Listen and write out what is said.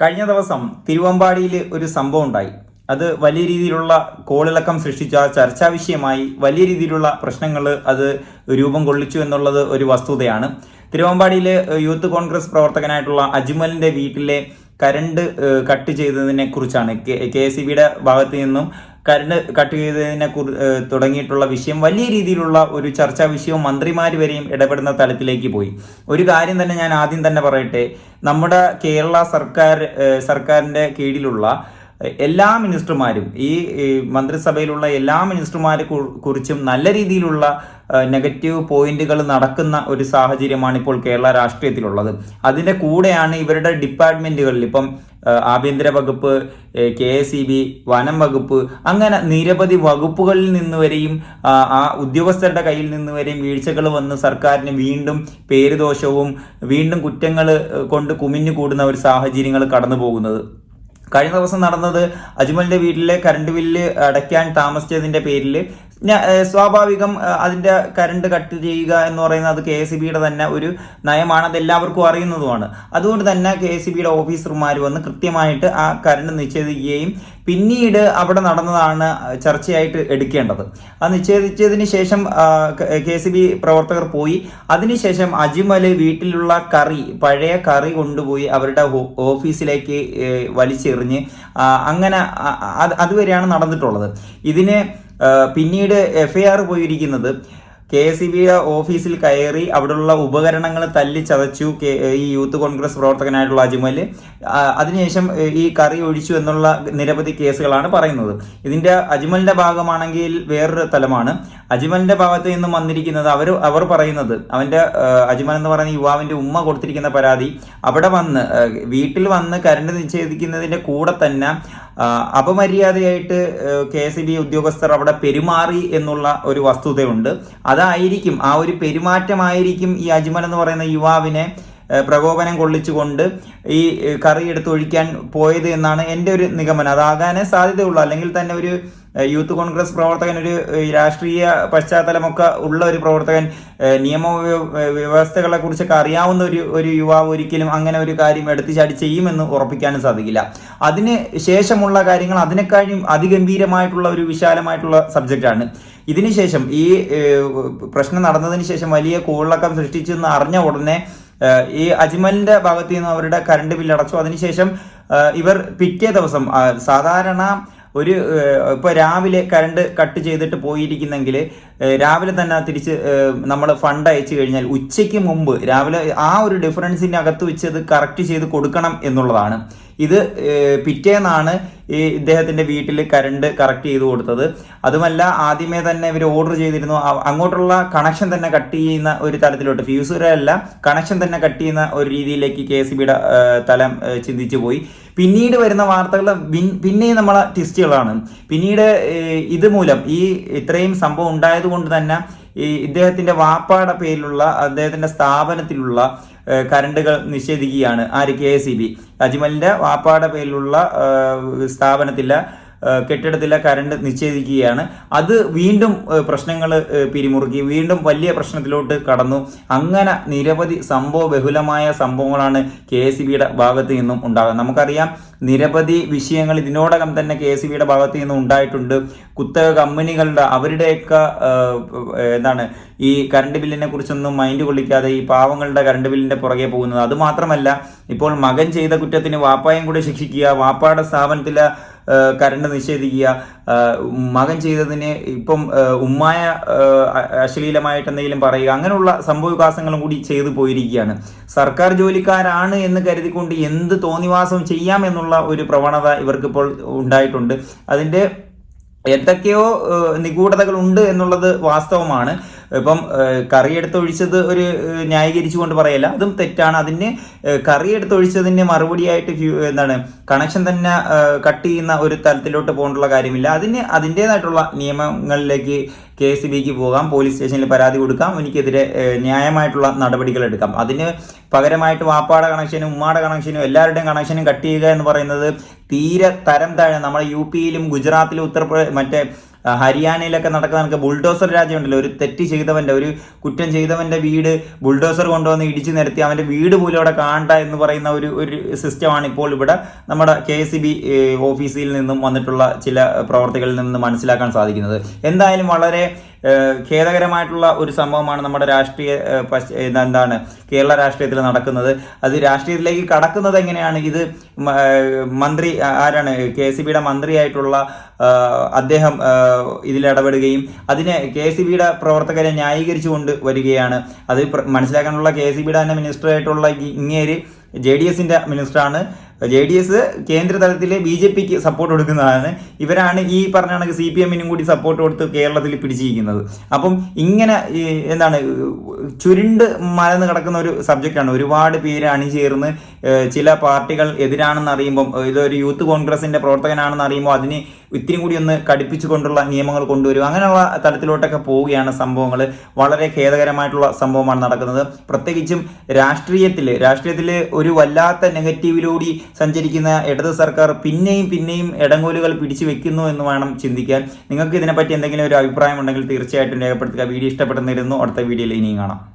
കഴിഞ്ഞ ദിവസം തിരുവമ്പാടിയിൽ ഒരു സംഭവം ഉണ്ടായി. അത് വലിയ രീതിയിലുള്ള കോളിളക്കം സൃഷ്ടിച്ച ചർച്ചാ വിഷയമായി വലിയ രീതിയിലുള്ള പ്രശ്നങ്ങൾ അത് രൂപം കൊള്ളിച്ചു എന്നുള്ളത് ഒരു വസ്തുതയാണ്. തിരുവമ്പാടിയിലെ യൂത്ത് കോൺഗ്രസ് പ്രവർത്തകനായിട്ടുള്ള അജ്മലിന്റെ വീട്ടിലെ കരണ്ട് കട്ട് ചെയ്തതിനെ കുറിച്ചാണ്. കെ എസ് സി ബിയുടെ ഭാഗത്ത് നിന്നും കരണ്ട് കട്ട് ചെയ്തതിനെ കുറി തുടങ്ങിയിട്ടുള്ള വിഷയം വലിയ രീതിയിലുള്ള ഒരു ചർച്ചാ വിഷയവും മന്ത്രിമാർ വരെയും ഇടപെടുന്ന തലത്തിലേക്ക് പോയി. ഒരു കാര്യം തന്നെ ഞാൻ ആദ്യം തന്നെ പറയട്ടെ. നമ്മുടെ കേരള സർക്കാർ സർക്കാരിന്റെ കീഴിലുള്ള എല്ലാ മിനിസ്റ്റർമാരും ഈ മന്ത്രിസഭയിലുള്ള എല്ലാ മിനിസ്റ്റർമാരെ കുറിച്ചും നല്ല രീതിയിലുള്ള നെഗറ്റീവ് പോയിന്റുകൾ നടക്കുന്ന ഒരു സാഹചര്യമാണ് ഇപ്പോൾ കേരള രാഷ്ട്രീയത്തിലുള്ളത്. അതിന്റെ കൂടെയാണ് ഇവരുടെ ഡിപ്പാർട്ട്മെന്റുകളിൽ ഇപ്പം ആഭ്യന്തര വകുപ്പ് കെ എസ് ഇ ബി വനം വകുപ്പ് അങ്ങനെ നിരവധി വകുപ്പുകളിൽ നിന്ന് വരെയും ആ ഉദ്യോഗസ്ഥരുടെ കയ്യിൽ നിന്ന് വരെയും വീഴ്ചകൾ വന്ന് സർക്കാരിന് വീണ്ടും പേരുദോഷവും വീണ്ടും കുറ്റങ്ങൾ കൊണ്ട് കുമിഞ്ഞു കൂടുന്ന ഒരു സാഹചര്യങ്ങൾ കടന്നു പോകുന്നത് കഴിഞ്ഞ ദിവസം നടന്നത് അജ്മലിന്റെ വീട്ടിലെ കറണ്ട് ബില്ല് അടയ്ക്കാൻ താമസിച്ചതിന്റെ പേരിൽ സ്വാഭാവികം അതിന്റെ കറണ്ട് കട്ട് ചെയ്യുക എന്ന് പറയുന്നത് അത് കെ എസ് ബിയുടെ തന്നെ ഒരു നയമാണ്. അത് എല്ലാവർക്കും അറിയുന്നതുമാണ്. അതുകൊണ്ട് തന്നെ കെ എസ് ബിയുടെ ഓഫീസർമാർ വന്ന് കൃത്യമായിട്ട് ആ കറണ്ട് നിഷേധിക്കുകയും പിന്നീട് അവിടെ നടന്നതാണ് ചർച്ചയായിട്ട് എടുക്കേണ്ടത്. അത് നിഷേധിച്ചതിന് ശേഷം കെ സി ബി പ്രവർത്തകർ പോയി. അതിനുശേഷം അജ്മൽ വീട്ടിലുള്ള കറി പഴയ കറി കൊണ്ടുപോയി അവരുടെ ഓഫീസിലേക്ക് വലിച്ചെറിഞ്ഞ് അങ്ങനെ അത് അതുവരെയാണ് നടന്നിട്ടുള്ളത്. ഇതിന് പിന്നീട് എഫ് ഐ ആർ പോയിരിക്കുന്നത് കെ സി ബിയുടെ ഓഫീസിൽ കയറി അവിടെയുള്ള ഉപകരണങ്ങൾ തല്ലി ചതച്ചു ഈ യൂത്ത് കോൺഗ്രസ് പ്രവർത്തകനായിട്ടുള്ള അജ്മൽ അതിനുശേഷം ഈ കറി ഒഴിച്ചു എന്നുള്ള നിരവധി കേസുകളാണ് പറയുന്നത്. ഇതിന്റെ അജ്മലിന്റെ ഭാഗമാണെങ്കിൽ വേറൊരു തലമാണ്. അജ്മലിന്റെ ഭാഗത്ത് നിന്നും വന്നിരിക്കുന്നത് അവർ അവർ പറയുന്നത് അവന്റെ ആ, അജ്മൽ എന്ന് പറയുന്ന യുവാവിന്റെ ഉമ്മ കൊടുത്തിരിക്കുന്ന പരാതി അവിടെ വന്ന് വീട്ടിൽ വന്ന് കരണ്ട് നിഷേധിക്കുന്നതിന്റെ കൂടെ തന്നെ അപമര്യാദയായിട്ട് കെ എസ് ഇ ബി ഉദ്യോഗസ്ഥർ അവിടെ പെരുമാറി എന്നുള്ള ഒരു വസ്തുതയുണ്ട്. അതായിരിക്കും ആ ഒരു പെരുമാറ്റമായിരിക്കും ഈ അജ്മൽ എന്ന് പറയുന്ന യുവാവിനെ പ്രകോപനം കൊള്ളിച്ചുകൊണ്ട് ഈ കറി എടുത്ത് ഒഴിക്കാൻ പോയത് എന്നാണ് എന്റെ ഒരു നിഗമനം. അതാകാനേ സാധ്യതയുള്ളൂ. അല്ലെങ്കിൽ തന്നെ ഒരു യൂത്ത് കോൺഗ്രസ് പ്രവർത്തകൻ ഒരു രാഷ്ട്രീയ പശ്ചാത്തലമൊക്കെ ഉള്ള ഒരു പ്രവർത്തകൻ നിയമ വ്യവസ്ഥകളെ കുറിച്ചൊക്കെ അറിയാവുന്ന ഒരു ഒരു യുവാവ് ഒരിക്കലും അങ്ങനെ ഒരു കാര്യം എടുത്തു ചാടി ചെയ്യുമെന്ന് ഉറപ്പിക്കാനും സാധിക്കില്ല. അതിന് ശേഷമുള്ള കാര്യങ്ങൾ അതിനേക്കാളും അതിഗംഭീരമായിട്ടുള്ള ഒരു വിശാലമായിട്ടുള്ള സബ്ജക്റ്റാണ്. ഇതിനുശേഷം ഈ പ്രശ്നം നടന്നതിന് ശേഷം വലിയ കോളിളക്കം സൃഷ്ടിച്ചെന്ന് അറിഞ്ഞ ഉടനെ ഈ അജ്മലിന്റെ ഭാഗത്ത് നിന്ന് അവരുടെ കറണ്ട് ബില്ല് അടച്ചു. അതിനുശേഷം ഇവർ പിറ്റേ ദിവസം സാധാരണ ഒരു ഇപ്പൊ രാവിലെ കറണ്ട് കട്ട് ചെയ്തിട്ട് പോയിരിക്കുന്നെങ്കിൽ രാവിലെ തന്നെ തിരിച്ച് നമ്മൾ ഫണ്ട് അയച്ചു കഴിഞ്ഞാൽ ഉച്ചയ്ക്ക് മുമ്പ് രാവിലെ ആ ഒരു ഡിഫറൻസിന്റെ അകത്ത് വെച്ച് അത് കറക്റ്റ് ചെയ്ത് കൊടുക്കണം എന്നുള്ളതാണ്. ഇത് പിറ്റേന്നാണ് ഈ ഇദ്ദേഹത്തിന്റെ വീട്ടിൽ കറണ്ട് കറക്റ്റ് ചെയ്ത് കൊടുത്തത്. അതുമല്ല ആദ്യമേ തന്നെ ഇവർ ഓർഡർ ചെയ്തിരുന്നു. അങ്ങോട്ടുള്ള കണക്ഷൻ തന്നെ കട്ട് ചെയ്യുന്ന ഒരു തലത്തിലോട്ട് ഫ്യൂസ് വരെയല്ല കണക്ഷൻ തന്നെ കട്ട് ചെയ്യുന്ന ഒരു രീതിയിലേക്ക് കെ സി ബിയുടെ തലം ചിന്തിച്ചു പോയി. പിന്നീട് വരുന്ന വാർത്തകൾ പിന്നെയും നമ്മളെ ട്വിസ്റ്റുകളാണ് പിന്നീട് ഇത് മൂലം ഈ ഇത്രയും സംഭവം ഉണ്ടായത് കൊണ്ട് തന്നെ ഈ ഇദ്ദേഹത്തിന്റെ വാപ്പാടെ പേരിലുള്ള അദ്ദേഹത്തിന്റെ സ്ഥാപനത്തിലുള്ള കരണ്ടുകൾ നിഷേധിക്കുകയാണ്. ആര്? കെ. എസ്. ഇ. ബി. അജ്മലിന്റെ വാപ്പാടെ പേരിലുള്ള സ്ഥാപനത്തിലെ കെട്ടിടത്തിലെ കരണ്ട് നിഷേധിക്കുകയാണ് അത് വീണ്ടും പ്രശ്നങ്ങൾ പിരിമുറുക്കി. വീണ്ടും വലിയ പ്രശ്നത്തിലോട്ട് കടന്നു. അങ്ങനെ നിരവധി സംഭവ ബഹുലമായ സംഭവങ്ങളാണ് കെ എസ് ബിയുടെ ഭാഗത്ത് നിന്നും ഉണ്ടാകുന്നത്. നമുക്കറിയാം നിരവധി വിഷയങ്ങൾ ഇതിനോടകം തന്നെ കെ എസ് ബിയുടെ ഭാഗത്ത് നിന്നും ഉണ്ടായിട്ടുണ്ട്. കുത്തക കമ്പനികളുടെ അവരുടെയൊക്കെ എന്താണ് ഈ കറണ്ട് ബില്ലിനെ കുറിച്ചൊന്നും മൈൻഡ് കൊള്ളിക്കാതെ ഈ പാവങ്ങളുടെ കറണ്ട് ബില്ലിന്റെ പുറകെ പോകുന്നത്. അത് മാത്രമല്ല ഇപ്പോൾ മകൻ ചെയ്ത കുറ്റത്തിന് വാപ്പായും കൂടെ ശിക്ഷിക്കുക വാപ്പായുടെ സ്ഥാപനത്തിലെ ഏഹ്, കറണ്ട് നിഷേധിക്കുക. മകൻ ചെയ്തതിന് ഇപ്പം ഉമ്മായ അശ്ലീലമായിട്ട് എന്തെങ്കിലും പറയുക അങ്ങനെയുള്ള സംഭവ വികാസങ്ങളും കൂടി ചെയ്തു പോയിരിക്കുകയാണ്. സർക്കാർ ജോലിക്കാരാണ് എന്ന് കരുതിക്കൊണ്ട് എന്ത് തോന്നിവാസം ചെയ്യാം എന്നുള്ള ഒരു പ്രവണത ഇവർക്കിപ്പോൾ ഉണ്ടായിട്ടുണ്ട്. അതിന്റെ എന്തൊക്കെയോ നിഗൂഢതകളുണ്ട് എന്നുള്ളത് വാസ്തവമാണ്. ഇപ്പം കറി എടുത്തൊഴിച്ചത് ഒരു ന്യായീകരിച്ചു ന്യായീകരിച്ചുകൊണ്ട് പറയല്ല. അതും തെറ്റാണ്. അതിന് കറി എടുത്തൊഴിച്ചതിന് മറുപടിയായിട്ട് എന്താണ് കണക്ഷൻ തന്നെ കട്ട് ചെയ്യുന്ന ഒരു തലത്തിലോട്ട് പോകേണ്ടുള്ള കാര്യമില്ല. അതിന് അതിന്റെതായിട്ടുള്ള നിയമങ്ങളിലേക്ക് കെ എസ് ബിക്ക് പോകാം. പോലീസ് സ്റ്റേഷനിൽ പരാതി കൊടുക്കാം. എനിക്കെതിരെ ന്യായമായിട്ടുള്ള നടപടികൾ എടുക്കാം. അതിന് പകരമായിട്ട് വാപ്പാട കണക്ഷനും ഉമ്മാട കണക്ഷനും എല്ലാവരുടെയും കണക്ഷനും കട്ട് ചെയ്യുക എന്ന് പറയുന്നത് തീരെ തരം താഴെ നമ്മുടെ യു പിയിലും ഗുജറാത്തിലും ഉത്തർപ്രദേശ് മറ്റേ ഹരിയാനയിലൊക്കെ നടക്കുന്ന നമുക്ക് ബുൾഡോസർ രാജ്യമുണ്ടല്ലോ ഒരു തെറ്റ് ചെയ്തവന്റെ ഒരു കുറ്റം ചെയ്തവന്റെ വീട് ബുൾഡോസർ കൊണ്ടുവന്ന് ഇടിച്ചു നിരത്തി അവന്റെ വീട് പോലും അവിടെ കാണണ്ട എന്ന് പറയുന്ന ഒരു ഒരു സിസ്റ്റമാണ് ഇപ്പോൾ ഇവിടെ നമ്മുടെ കെ എസ് ബി ഓഫീസിൽ നിന്നും വന്നിട്ടുള്ള ചില പ്രവർത്തികളിൽ നിന്ന് മനസ്സിലാക്കാൻ സാധിക്കുന്നത്. എന്തായാലും വളരെ ഖേദകരമായിട്ടുള്ള ഒരു സംഭവമാണ് നമ്മുടെ രാഷ്ട്രീയ എന്താണ് കേരള രാഷ്ട്രീയത്തിൽ നടക്കുന്നത്. അത് രാഷ്ട്രീയത്തിലേക്ക് കടക്കുന്നത് എങ്ങനെയാണ്? ഇത് മന്ത്രി ആരാണ്? കെ സി ബിയുടെ മന്ത്രിയായിട്ടുള്ള അദ്ദേഹം ഇതിൽ ഇടപെടുകയും അതിനെ കെ സി ബിയുടെ പ്രവർത്തകരെ ന്യായീകരിച്ചുകൊണ്ട് വരികയാണ്. അത് മനസ്സിലാക്കാനുള്ള കെ സി ബിയുടെ തന്നെ മിനിസ്റ്ററായിട്ടുള്ള ഇങ്ങേര് ജെ ഡി എസിന്റെ മിനിസ്റ്ററാണ്. ജെ ഡി എസ് കേന്ദ്ര തലത്തിൽ ബി ജെ പിക്ക് സപ്പോർട്ട് കൊടുക്കുന്നതാണ്. ഇവരാണ് ഈ പറഞ്ഞ കണക്ക് സി പി എമ്മിനും കൂടി സപ്പോർട്ട് കൊടുത്ത് കേരളത്തിൽ പിടിച്ചിരിക്കുന്നത്. അപ്പം ഇങ്ങനെ എന്താണ് ചുരുണ്ട് മലന്ന് കിടക്കുന്ന ഒരു സബ്ജക്റ്റാണ് ഒരുപാട് പേര് അണിചേർന്ന് ചില പാർട്ടികൾ എതിരാണെന്ന് അറിയുമ്പോൾ ഇതൊരു യൂത്ത് കോൺഗ്രസിന്റെ പ്രവർത്തകനാണെന്ന് അറിയുമ്പോൾ അതിന് ഇത്തിരി കൂടി ഒന്ന് കടുപ്പിച്ചുകൊണ്ടുള്ള നിയമങ്ങൾ കൊണ്ടുവരും അങ്ങനെയുള്ള തരത്തിലോട്ടൊക്കെ പോവുകയാണ് സംഭവങ്ങൾ. വളരെ ഖേദകരമായിട്ടുള്ള സംഭവമാണ് നടക്കുന്നത്. പ്രത്യേകിച്ചും രാഷ്ട്രീയത്തിൽ രാഷ്ട്രീയത്തിൽ ഒരു വല്ലാത്ത നെഗറ്റീവിലൂടെ സഞ്ചരിക്കുന്ന ഇടത് സർക്കാർ പിന്നെയും പിന്നെയും ഇടങ്കോലുകൾ പിടിച്ചു വെക്കുന്നു എന്ന് വേണം ചിന്തിക്കാൻ. നിങ്ങൾക്ക് ഇതിനെപ്പറ്റി എന്തെങ്കിലും ഒരു അഭിപ്രായം ഉണ്ടെങ്കിൽ തീർച്ചയായിട്ടും രേഖപ്പെടുത്തുക. വീഡിയോ ഇഷ്ടപ്പെടുന്നിരുന്നു അടുത്ത വീഡിയോയിൽ ഇനിയും കാണാം.